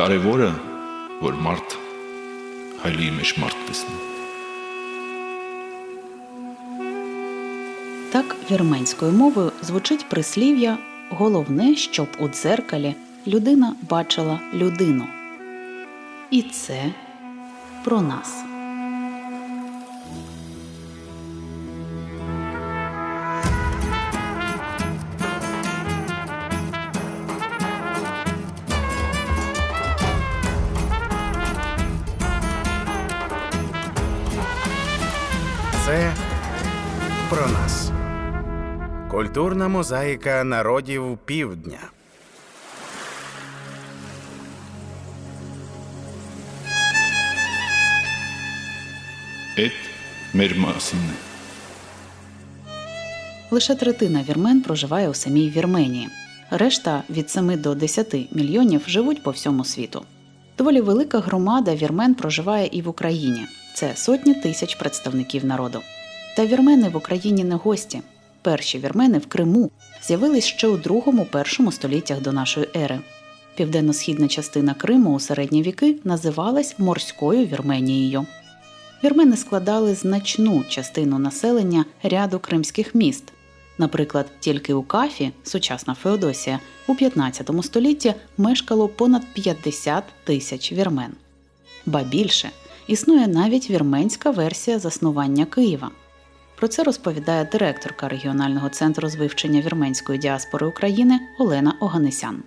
կարևորը, որ մարդ հայլի մեջ մարդ տեսնի։ Так вірменською мовою звучить прислів'я головне, щоб у дзеркалі людина бачила людину. І це про нас. Це про нас. Культурна мозаїка народів півдня. Ет Мермасини. Лише третина вірмен проживає у самій Вірменії. Решта від 7 до 10 мільйонів живуть по всьому світу. Доволі велика громада вірмен проживає і в Україні. Це сотні тисяч представників народу. Та вірмени в Україні не гості. Перші вірмени в Криму з'явились ще у другому-першому століттях до нашої ери. Південно-східна частина Криму у середні віки називалась морською Вірменією. Вірмени складали значну частину населення ряду кримських міст. Наприклад, тільки у Кафі, сучасна Феодосія, у 15 столітті мешкало понад 50 тисяч вірмен. Ба більше існує навіть вірменська версія заснування Києва. Про це розповідає директорка регіонального центру з вивчення вірменської діаспори України Олена Оганесян.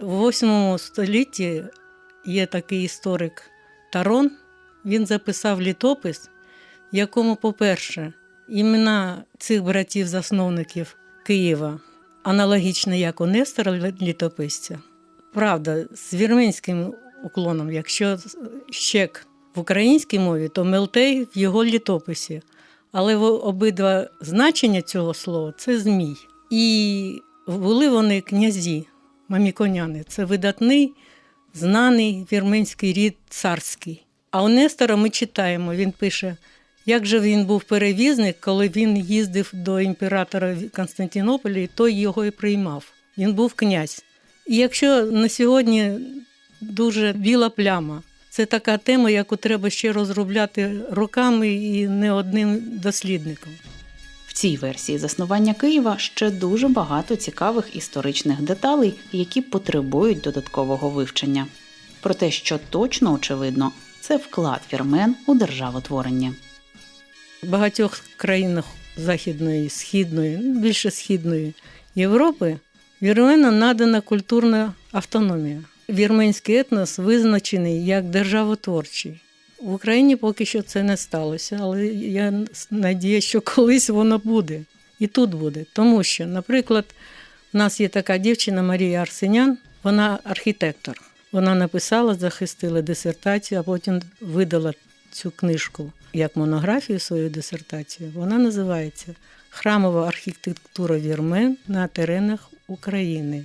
В 8 столітті є такий історик Тарон. Він записав літопис, в якому, по-перше, імена цих братів-засновників Києва аналогічно як у Нестора літописця. Правда, з вірменським уклоном, якщо щек в українській мові, то Мелтей в його літописі. Але обидва значення цього слова це змій. І були вони князі, маміконяни. Це видатний, знаний вірменський рід царський. А у Нестора ми читаємо, він пише, як же він був перевізник, коли він їздив до імператора Константинополя, і той його і приймав. Він був князь. І якщо на сьогодні дуже біла пляма, це така тема, яку треба ще розробляти роками і не одним дослідником. В цій версії заснування Києва ще дуже багато цікавих історичних деталей, які потребують додаткового вивчення. Про те, що точно очевидно, це вклад вірмен у державотворення. В багатьох країнах Західної, Східної, більше Східної Європи вірменам надана культурна автономія. Вірменський етнос визначений як державотворчий. В Україні поки що це не сталося, але я надію, що колись воно буде. І тут буде. Тому що, наприклад, у нас є така дівчина Марія Арсенян, вона архітектор. Вона написала, захистила дисертацію, а потім видала цю книжку як монографію свою дисертацію. Вона називається Храмова архітектура вірмен на теренах України.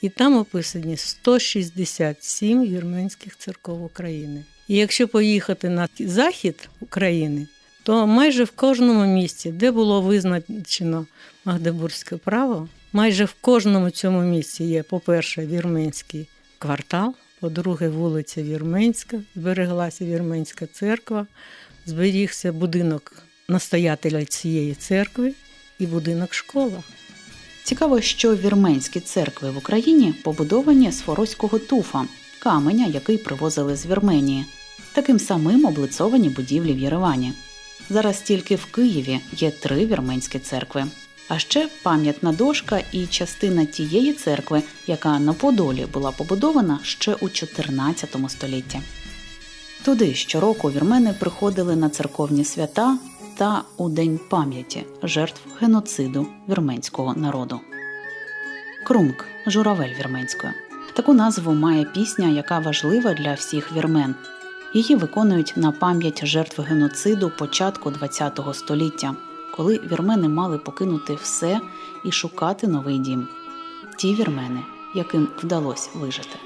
І там описані 167 вірменських церков України. І якщо поїхати на захід України, то майже в кожному місці, де було визначено Магдебурзьке право, майже в кожному цьому місці є, по-перше, вірменський квартал, по-друге, вулиця Вірменська, збереглася Вірменська церква, зберігся будинок настоятеля цієї церкви і будинок школа. Цікаво, що вірменські церкви в Україні побудовані з форозького туфа, каменя, який привозили з Вірменії. Таким самим облицовані будівлі в Єревані. Зараз тільки в Києві є три вірменські церкви. А ще пам'ятна дошка і частина тієї церкви, яка на Подолі була побудована ще у 14 столітті. Туди щороку вірмени приходили на церковні свята та у День пам'яті жертв геноциду вірменського народу. Крумк журавель вірменською. Таку назву має пісня, яка важлива для всіх вірмен. Її виконують на пам'ять жертв геноциду початку ХХ століття, коли вірмени мали покинути все і шукати новий дім. Ті вірмени, яким вдалося вижити.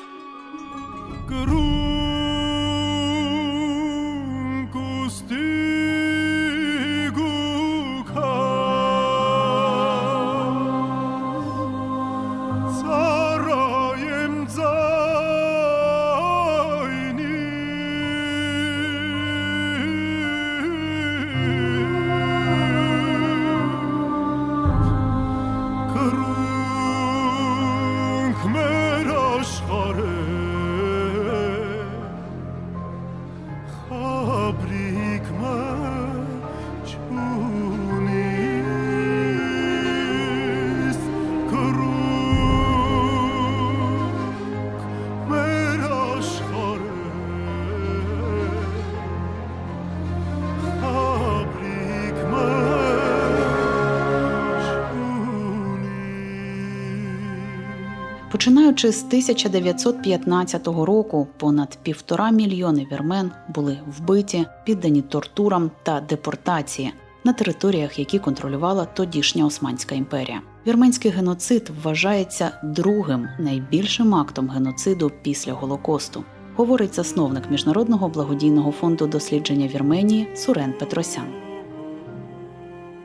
Починаючи з 1915 року, понад півтора мільйони вірмен були вбиті, піддані тортурам та депортації на територіях, які контролювала тодішня Османська імперія. Вірменський геноцид вважається другим найбільшим актом геноциду після Голокосту, говорить засновник міжнародного благодійного фонду дослідження Вірменії Сурен Петросян.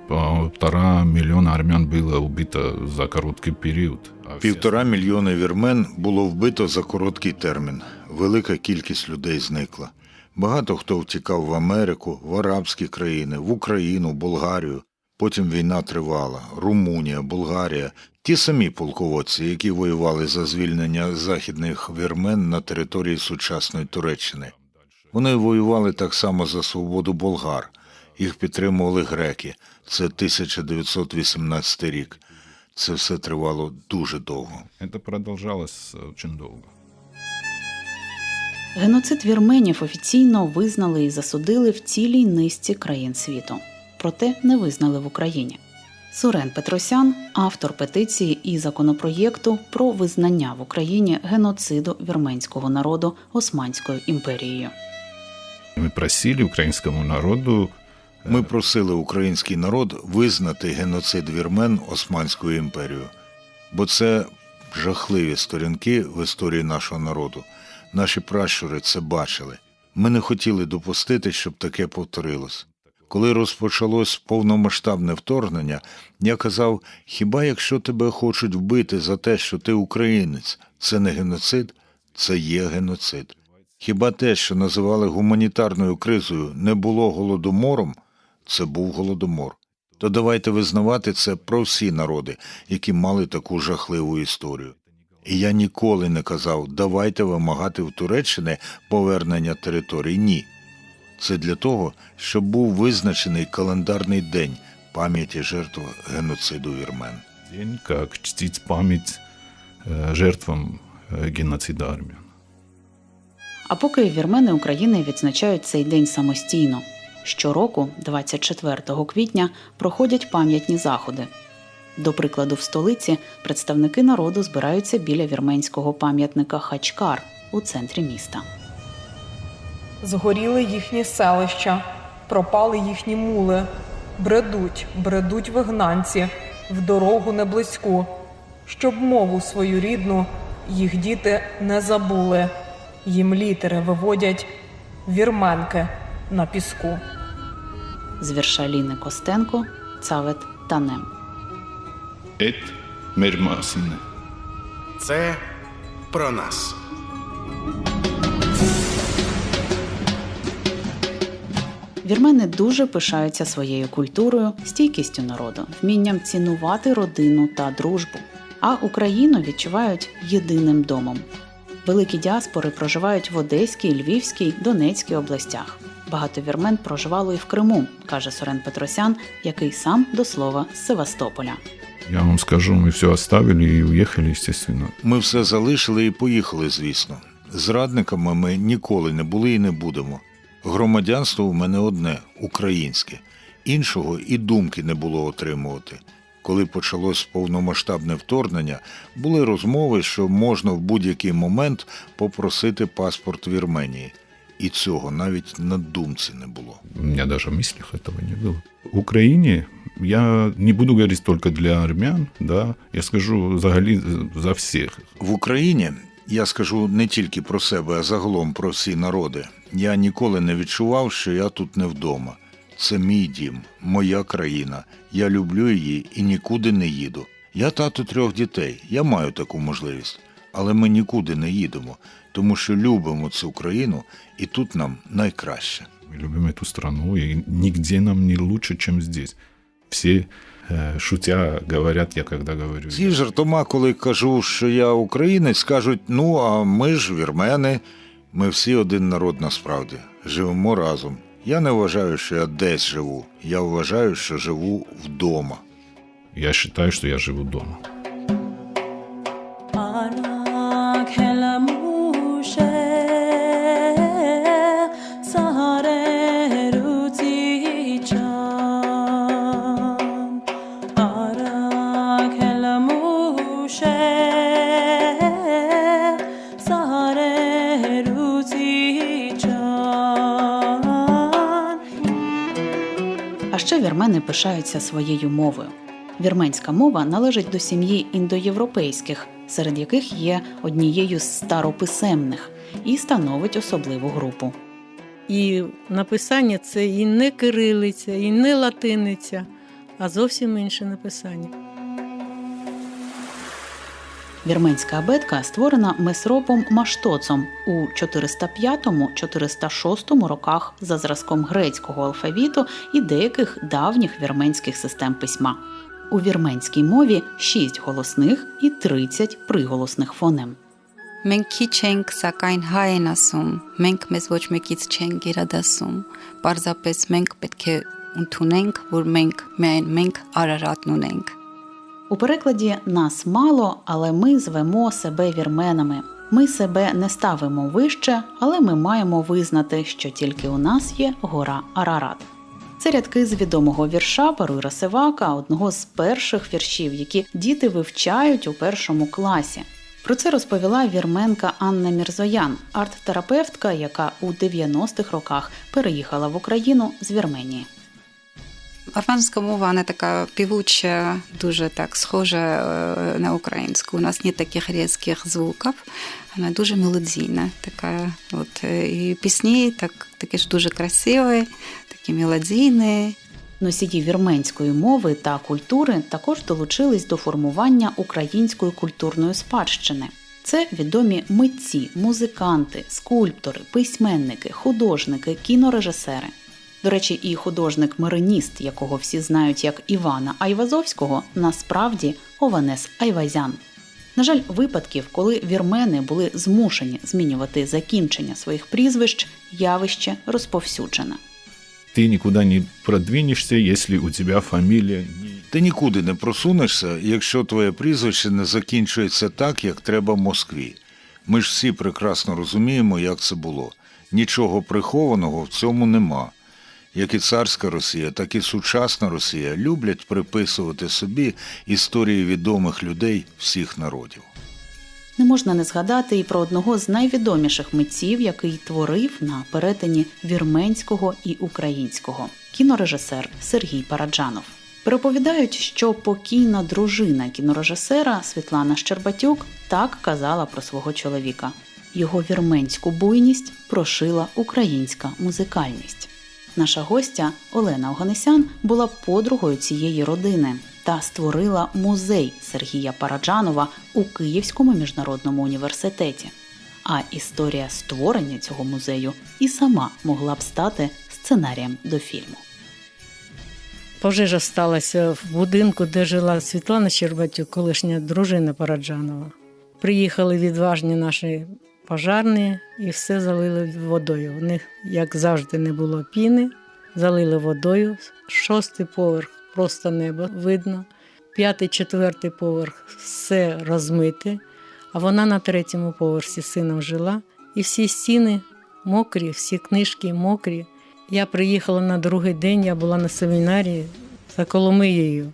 Полтора миллиона армян было убито за короткий период. а Півтора мільйони вірмен було вбито за короткий термін. Велика кількість людей зникла. Багато хто втікав в Америку, в арабські країни, в Україну, Болгарію. Потім війна тривала. Румунія, Болгарія. Ті самі полководці, які воювали за звільнення західних вірмен на території сучасної Туреччини. Вони воювали так само за свободу болгар. Їх підтримували греки. Це 1918 рік. Це все тривало дуже довго. Это продолжалось очень долго. Геноцид вірменів офіційно визнали і засудили в цілій низці країн світу, проте не визнали в Україні. Сурен Петросян, автор петиції і законопроєкту про визнання в Україні геноциду вірменського народу Османською імперією. Мы просили украинскому народу Ми просили український народ визнати геноцид вірмен Османською імперією, бо це жахливі сторінки в історії нашого народу. Наші пращури це бачили. Ми не хотіли допустити, щоб таке повторилось. Коли розпочалось повномасштабне вторгнення, я казав: хіба якщо тебе хочуть вбити за те, що ти українець, це не геноцид, це є геноцид. Хіба те, що називали гуманітарною кризою, не було голодомором, це був голодомор. То давайте визнавати це про всі народи, які мали таку жахливу історію. І я ніколи не казав, давайте вимагати в Туреччини повернення територій. Ні. Це для того, щоб був визначений календарний день пам'яті жертв геноциду вірмен. день, как чтить память э, жертвам э, геноцида армян. А поки вірмени України відзначають цей день самостійно. Щороку, 24 квітня, проходять пам'ятні заходи. До прикладу, в столиці представники народу збираються біля вірменського пам'ятника Хачкар у центрі міста. Згоріли їхні селища, пропали їхні мули, бредуть, бредуть вигнанці в дорогу неблизьку, щоб мову свою рідну їх діти не забули. Їм літери виводять вірменки на піску. З вірша Ліни Костенко, Цавет Танем. Эт мермасине. Це про нас. Вірмени дуже пишаються своєю культурою, стійкістю народу, вмінням цінувати родину та дружбу. А Україну відчувають єдиним домом. Великі діаспори проживають в Одеській, Львівській, Донецькій областях. Багато вірмен проживало і в Криму, каже Сорен Петросян, який сам до слова з Севастополя. Я вам скажу, мы все оставили и уехали, естественно. Ми все залишили і поїхали, звісно. Зрадниками ми ніколи не були і не будемо. Громадянство у мене одне українське. Іншого і думки не було отримувати. Коли почалось повномасштабне вторгнення, були розмови, що можна в будь-який момент попросити паспорт Вірменії. І цього навіть на думці не було. У меня даже в мыслях этого не было. В Украине я не буду говорить только для армян, да, я скажу взагалі за всех. В Україні я скажу не тільки про себе, а загалом про всі народи. Я ніколи не відчував, що я тут не вдома. Це мій дім, моя країна. Я люблю її і нікуди не їду. Я тато трьох дітей, я маю таку можливість. Але ми нікуди не їдемо, тому що любимо цю країну, і тут нам найкраще. Мы любим эту страну, и нигде нам не лучше, чем здесь. Все, э, шутя, говорят, я когда говорю. Ці жартома, коли кажу, що я українець, кажуть: ну а ми ж вірмени, ми всі один народ насправді живемо разом. Я не вважаю, що я десь живу. Я вважаю, що живу вдома. Я считаю, что я живу дома. Пишаються своєю мовою. Вірменська мова належить до сім'ї індоєвропейських, серед яких є однією з старописемних і становить особливу групу. І написання це і не кирилиця, і не латиниця, а зовсім інше написання. Вірменська абетка створена месропом Маштоцом у 405-406 роках за зразком грецького алфавіту і деяких давніх вірменських систем письма. У вірменській мові 6 голосних і 30 приголосних фонем. Մենք քիչ ենք, սակայն հայ են ասում։ Մենք մեզ ոչ մեկից չենք գերադասում։ Պարզապես մենք պետք է ընդունենք, որ մենք միայն մենք Արարատն ունենք։ у перекладі нас мало, але ми звемо себе вірменами. Ми себе не ставимо вище, але ми маємо визнати, що тільки у нас є гора Арарат. Це рядки з відомого вірша Паруйра Севака, одного з перших віршів, які діти вивчають у першому класі. Про це розповіла вірменка Анна Мірзоян, арт-терапевтка, яка у 90-х роках переїхала в Україну з Вірменії. Армянська мова вона така півуча, дуже так схожа е, на українську. У нас нет таких різких звуків. Вона дуже мелодійна. Така, от, е, і пісні так, такі ж дуже красиві, такі мелодійні. Носії вірменської мови та культури також долучились до формування української культурної спадщини. Це відомі митці, музиканти, скульптори, письменники, художники, кінорежисери. До речі, і художник-мариніст, якого всі знають як Івана Айвазовського, насправді Ованес Айвазян. На жаль, випадків, коли вірмени були змушені змінювати закінчення своїх прізвищ, явище розповсюджене. Ты никуда не продвинешься, если у тебя фамилия не Ти нікуди не просунешся, якщо твоє прізвище не закінчується так, як треба в Москві. Ми ж всі прекрасно розуміємо, як це було. Нічого прихованого в цьому нема. Як і царська Росія, так і сучасна Росія люблять приписувати собі історії відомих людей всіх народів. Не можна не згадати і про одного з найвідоміших митців, який творив на перетині вірменського і українського кінорежисер Сергій Параджанов. Переповідають, що покійна дружина кінорежисера Світлана Щербатюк так казала про свого чоловіка. Його вірменську буйність прошила українська музикальність. Наша гостя Олена Оганесян була подругою цієї родини та створила музей Сергія Параджанова у Київському міжнародному університеті. А історія створення цього музею і сама могла б стати сценарієм до фільму. Пожежа сталася в будинку, де жила Світлана Щербатюк, колишня дружина Параджанова. Приїхали відважні наші пожарні і все залили водою. У них, як завжди, не було піни, залили водою. Шостий поверх просто небо видно. П'ятий, четвертий поверх все розмите, а вона на третьому поверсі з сином жила. І всі стіни мокрі, всі книжки мокрі. Я приїхала на другий день, я була на семінарі за Коломиєю.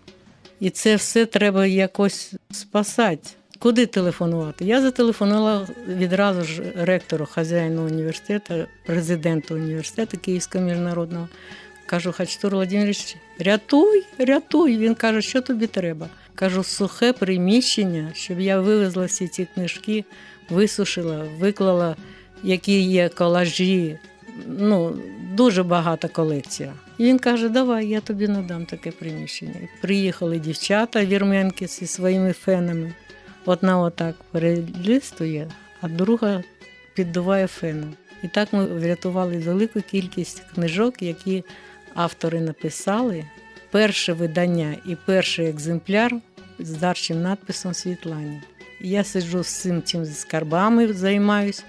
І це все треба якось спасати. Куди телефонувати? Я зателефонувала відразу ж ректору, хазяїну університету, президенту університету Київського міжнародного. Кажу, Хачтур Володимирович, рятуй, рятуй. Він каже, що тобі треба. Кажу, сухе приміщення, щоб я вивезла всі ці книжки, висушила, виклала, які є колажі. Ну, дуже багата колекція. І він каже: Давай, я тобі надам таке приміщення. Приїхали дівчата вірменки зі своїми фенами. Одна отак перелистує, а друга піддуває феном. І так ми врятували велику кількість книжок, які автори написали. Перше видання і перший екземпляр з дарчим надписом Світлані. Я сиджу з цим цим скарбами, займаюсь.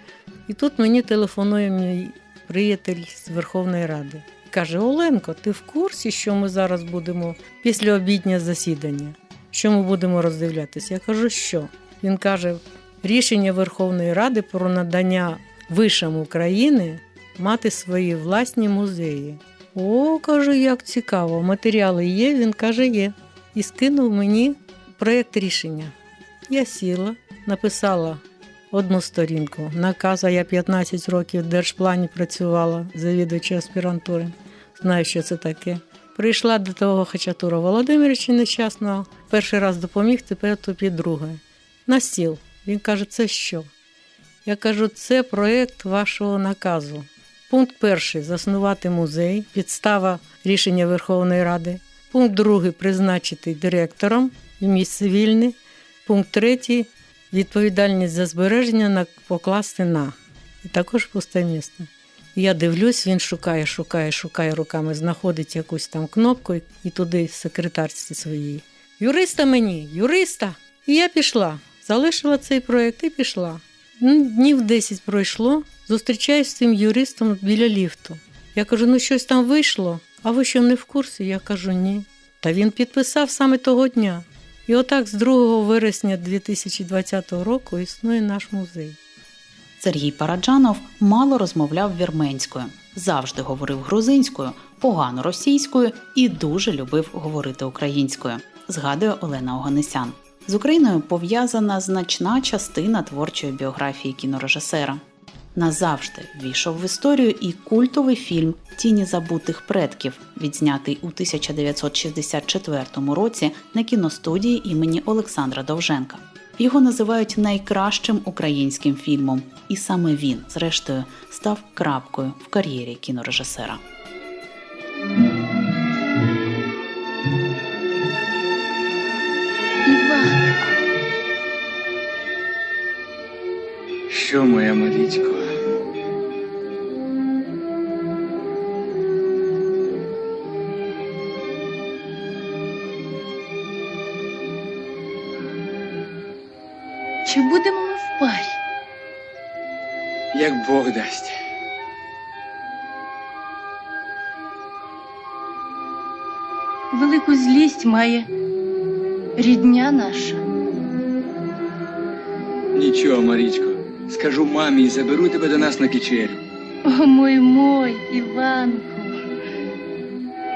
І тут мені телефонує мій приятель з Верховної Ради. Каже: Оленко, ти в курсі, що ми зараз будемо після обіднє засідання? Що ми будемо роздивлятися? Я кажу, що? Він каже: рішення Верховної Ради про надання вишам України мати свої власні музеї. О, кажу, як цікаво. Матеріали є. Він каже, є. І скинув мені проєкт рішення. Я сіла, написала одну сторінку. Наказ, а я 15 років в держплані працювала, завідувача аспірантури. Знаю, що це таке. Прийшла до того Хачатура Володимировича нещасного. Перший раз допоміг, тепер тобі друге. На стіл. Він каже, це що? Я кажу, це проєкт вашого наказу. Пункт перший заснувати музей, підстава рішення Верховної Ради. Пункт другий призначити директором і місце вільне. Пункт третій відповідальність за збереження покласти на. І також пусте місце. Я дивлюсь, він шукає, шукає, шукає руками, знаходить якусь там кнопку і- туди секретарці своїй. Юриста мені, юриста! І я пішла. Залишила цей проєкт і пішла. Днів 10 пройшло, зустрічаюсь з цим юристом біля ліфту. Я кажу, ну щось там вийшло, а ви що не в курсі? Я кажу, ні. Та він підписав саме того дня. І отак з 2 вересня 2020 року існує наш музей. Сергій Параджанов мало розмовляв вірменською, завжди говорив грузинською, погано російською і дуже любив говорити українською, згадує Олена Оганесян. З Україною пов'язана значна частина творчої біографії кінорежисера. Назавжди ввійшов в історію і культовий фільм Тіні забутих предків, відзнятий у 1964 році на кіностудії імені Олександра Довженка. Його називають найкращим українським фільмом, і саме він, зрештою, став крапкою в кар'єрі кінорежисера. Іванко. Що моя Марічко? Чи будемо ми в парі? Як Бог дасть. Велику злість має рідня наша. Нічого, Марічко. Скажу мамі і заберу тебе до нас на кичерю. О, мой мой, Іванку.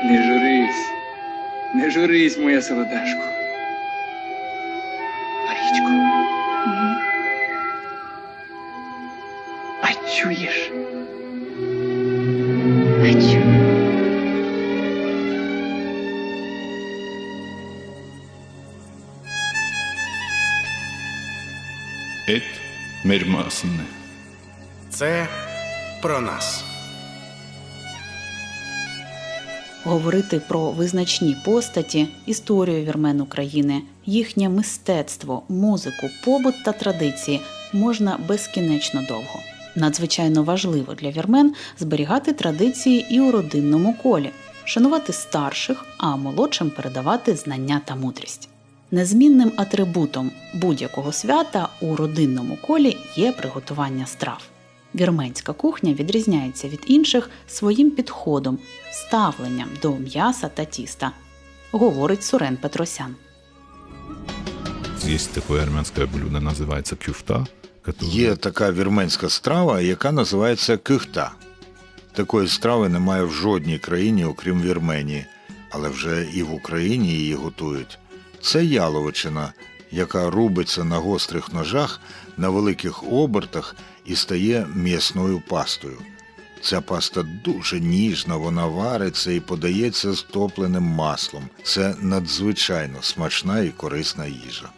Не журись. Не журись, моя солодашко. Хочу. Ет мермасне. Це про нас. Говорити про визначні постаті, історію вірмен України, їхнє мистецтво, музику, побут та традиції можна безкінечно довго. Надзвичайно важливо для вірмен зберігати традиції і у родинному колі, шанувати старших, а молодшим передавати знання та мудрість. Незмінним атрибутом будь-якого свята у родинному колі є приготування страв. Вірменська кухня відрізняється від інших своїм підходом, ставленням до м'яса та тіста, говорить Сурен Петросян. Есть такое армянское блюдо, называется кюфта. Которое... Є така вірменська страва, яка називається кихта. Такої страви немає в жодній країні, окрім Вірменії, але вже і в Україні її готують. Це яловичина, яка рубиться на гострих ножах на великих обертах і стає м'ясною пастою. Ця паста дуже ніжна, вона вариться і подається з топленим маслом. Це надзвичайно смачна і корисна їжа.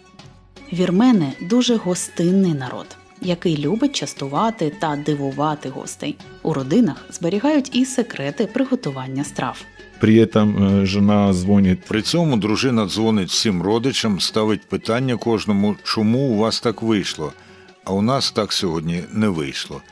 Вірмени дуже гостинний народ, який любить частувати та дивувати гостей. У родинах зберігають і секрети приготування страв. При этом э, жена звонит При цьому дружина дзвонить всім родичам, ставить питання кожному, чому у вас так вийшло, а у нас так сьогодні не вийшло.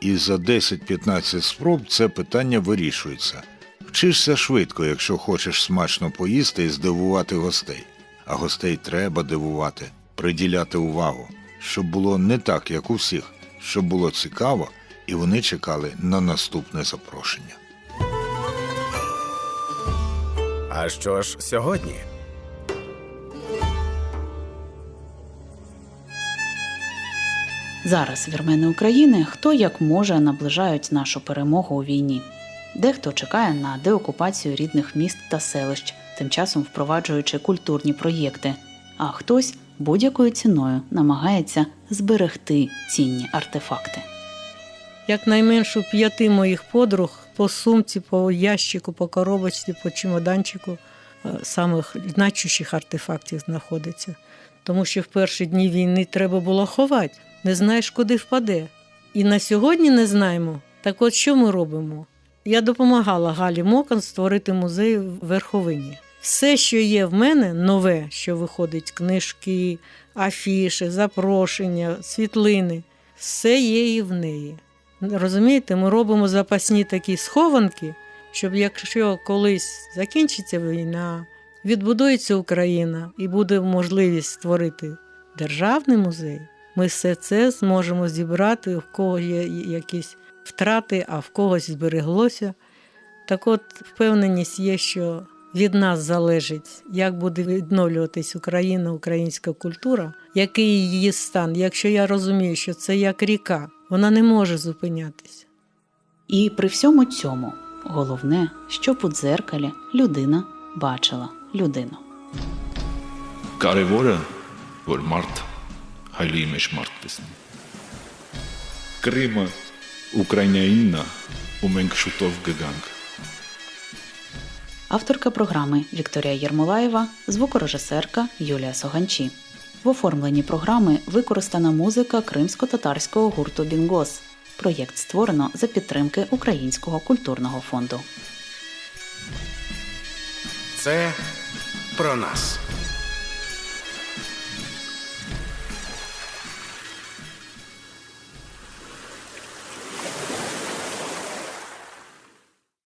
І за 10-15 спроб це питання вирішується. Вчишся швидко, якщо хочеш смачно поїсти і здивувати гостей. А гостей треба дивувати, приділяти увагу, щоб було не так, як у всіх, щоб було цікаво і вони чекали на наступне запрошення. А що ж сьогодні? Зараз вірмени України хто як може наближають нашу перемогу у війні. Дехто чекає на деокупацію рідних міст та селищ, тим часом впроваджуючи культурні проєкти, а хтось будь-якою ціною намагається зберегти цінні артефакти. Якнайменше п'яти моїх подруг по сумці, по ящику, по коробочці, по чемоданчику е, самих значущих артефактів знаходиться. Тому що в перші дні війни треба було ховати, не знаєш, куди впаде. І на сьогодні не знаємо. Так от що ми робимо? Я допомагала Галі Мокан створити музей в Верховині. Все, що є в мене, нове, що виходить, книжки, афіши, запрошення, світлини, все є і в неї. Розумієте, ми робимо запасні такі схованки, щоб якщо колись закінчиться війна, відбудується Україна і буде можливість створити державний музей, ми все це зможемо зібрати, в кого є якісь втрати, а в когось збереглося. Так от впевненість є, що від нас залежить, як буде відновлюватись Україна, українська культура, який її стан. Якщо я розумію, що це як ріка, вона не може зупинятися. І при всьому цьому головне, щоб у дзеркалі людина бачила людину. Կարևորը, որ մարդ հայլի մեջ մարդ տեսնի։ Կրիմը Ուկրաինայինն է, ու մենք շուտով կգանք։ Авторка програми Вікторія Єрмолаєва, звукорежисерка Юлія Соганчі. В оформленні програми використана музика кримсько-татарського гурту Бінгос. Проєкт створено за підтримки Українського культурного фонду. Це про нас.